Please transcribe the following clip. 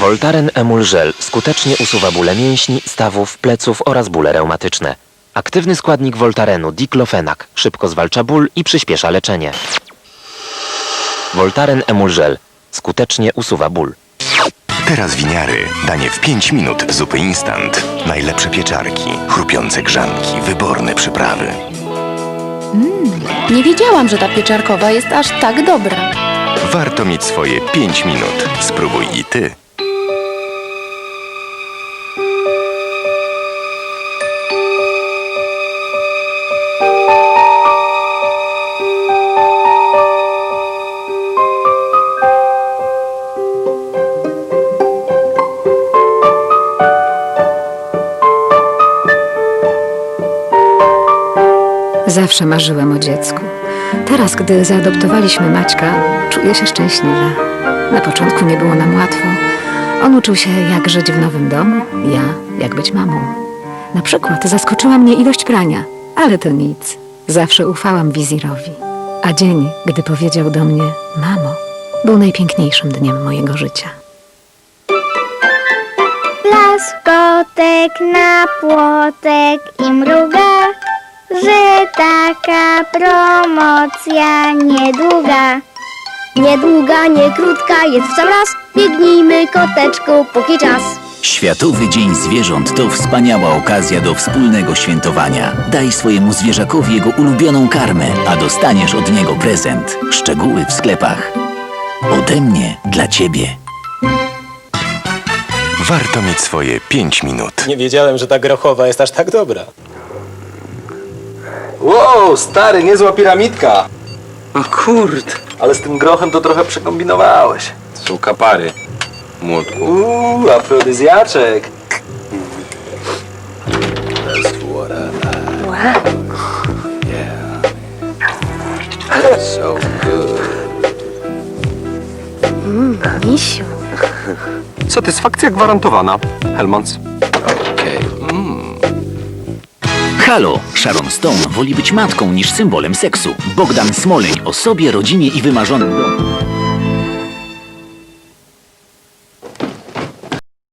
Voltaren Emul Gel skutecznie usuwa bóle mięśni, stawów, pleców oraz bóle reumatyczne. Aktywny składnik Voltarenu, diklofenak, szybko zwalcza ból i przyspiesza leczenie. Voltaren Emul Gel skutecznie usuwa ból. Teraz winiary. Danie w 5 minut. Zupy instant. Najlepsze pieczarki, chrupiące grzanki, wyborne przyprawy. Nie wiedziałam, że ta pieczarkowa jest aż tak dobra. Warto mieć swoje 5 minut. Spróbuj i ty. Zawsze marzyłam o dziecku. Teraz, gdy zaadoptowaliśmy Maćka, czuję się szczęśliwa. Na początku nie było nam łatwo. On uczył się, jak żyć w nowym domu, ja, jak być mamą. Na przykład zaskoczyła mnie ilość prania, ale to nic. Zawsze ufałam wizjerowi. A dzień, gdy powiedział do mnie mamo, był najpiękniejszym dniem mojego życia. Laskotek na płotek i mruga, że taka promocja niedługa. Niedługa, nie krótka, jest w sam raz. Biegnijmy koteczku, póki czas. Światowy Dzień Zwierząt to wspaniała okazja do wspólnego świętowania. Daj swojemu zwierzakowi jego ulubioną karmę, a dostaniesz od niego prezent. Szczegóły w sklepach. Ode mnie dla ciebie. Warto mieć swoje 5 minut. Nie wiedziałem, że ta grochowa jest aż tak dobra. Wow, stary, niezła piramidka. O kurde, Ale z tym grochem to trochę przekombinowałeś. to są kapary. Młotku. Uuu, afrodyzjaczek. That's what I like. Yeah. So good. Misiu. Satysfakcja gwarantowana. Helmans. Halo! Sharon Stone woli być matką niż symbolem seksu. Bogdan Smoleń o sobie, rodzinie i wymarzonym domu.